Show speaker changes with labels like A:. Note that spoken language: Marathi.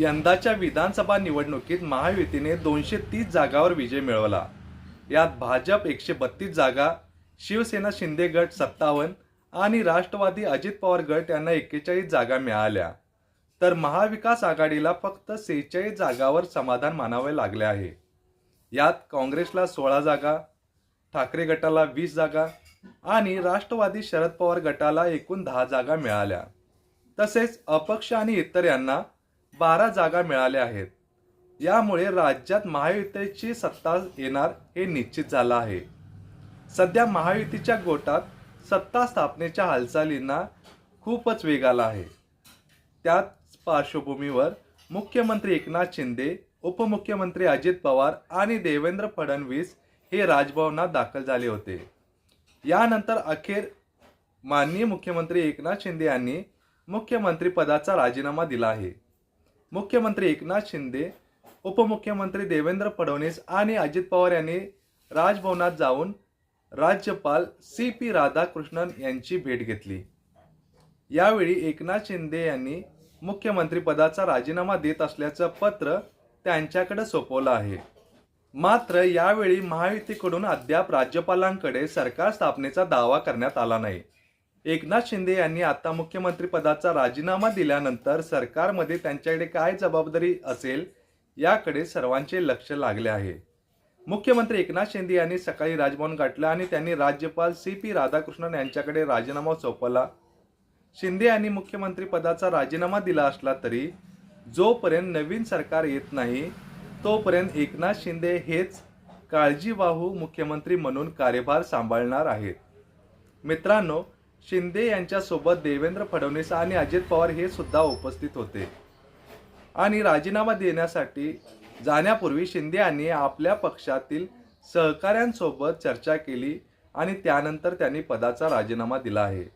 A: यंदाच्या विधानसभा निवडणुकीत महायुतीने दोनशे तीस जागावर विजय मिळवला. यात भाजप एकशे बत्तीस जागा शिवसेना शिंदे गट सत्तावन्न आणि राष्ट्रवादी अजित पवार गट यांना एक्केचाळीस जागा मिळाल्या. तर महाविकास आघाडीला फक्त सेहेचाळीस जागावर समाधान मानावे लागले आहे. यात काँग्रेसला सोळा जागा ठाकरे गटाला वीस जागा आणि राष्ट्रवादी शरद पवार गटाला एकूण दहा जागा मिळाल्या. तसेच अपक्ष आणि इतर यांना बारा जागा मिळाल्या आहेत. यामुळे राज्यात महायुतीची सत्ता येणार हे निश्चित झालं आहे. सध्या महायुतीच्या गोटात सत्ता स्थापनेच्या हालचालींना खूपच वेग आला आहे. त्याच पार्श्वभूमीवर मुख्यमंत्री एकनाथ शिंदे उपमुख्यमंत्री अजित पवार आणि देवेंद्र फडणवीस हे राजभवनात दाखल झाले होते. यानंतर अखेर माननीय मुख्यमंत्री एकनाथ शिंदे यांनी मुख्यमंत्री पदाचा राजीनामा दिला आहे. मुख्यमंत्री एकनाथ शिंदे उपमुख्यमंत्री देवेंद्र फडणवीस आणि अजित पवार यांनी राजभवनात जाऊन राज्यपाल सी पी राधाकृष्णन यांची भेट घेतली. यावेळी एकनाथ शिंदे यांनी मुख्यमंत्रीपदाचा राजीनामा देत असल्याचं पत्र त्यांच्याकडे सोपवलं आहे. मात्र यावेळी महायुतीकडून अद्याप राज्यपालांकडे सरकार स्थापनेचा दावा करण्यात आला नाही. एकनाथ शिंदे यांनी आता मुख्यमंत्रीपदाचा राजीनामा दिल्यानंतर सरकारमध्ये त्यांच्याकडे काय जबाबदारी असेल याकडे सर्वांचे लक्ष लागले आहे. मुख्यमंत्री एकनाथ शिंदे यांनी सकाळी राजभवन गाठलं आणि त्यांनी राज्यपाल सी पी राधाकृष्णन यांच्याकडे राजीनामा सोपवला. शिंदे यांनी मुख्यमंत्रीपदाचा राजीनामा दिला असला तरी जोपर्यंत नवीन सरकार येत नाही तोपर्यंत एकनाथ शिंदे हेच काळजीवाहू मुख्यमंत्री म्हणून कार्यभार सांभाळणार आहेत. मित्रांनो शिंदे यांच्यासोबत देवेंद्र फडणवीस आणि अजित पवार हे सुद्धा उपस्थित होते. आणि राजीनामा देण्यासाठी जाण्यापूर्वी शिंदे यांनी आपल्या पक्षातील सहकाऱ्यांसोबत चर्चा केली आणि त्यानंतर त्यांनी पदाचा राजीनामा दिला आहे.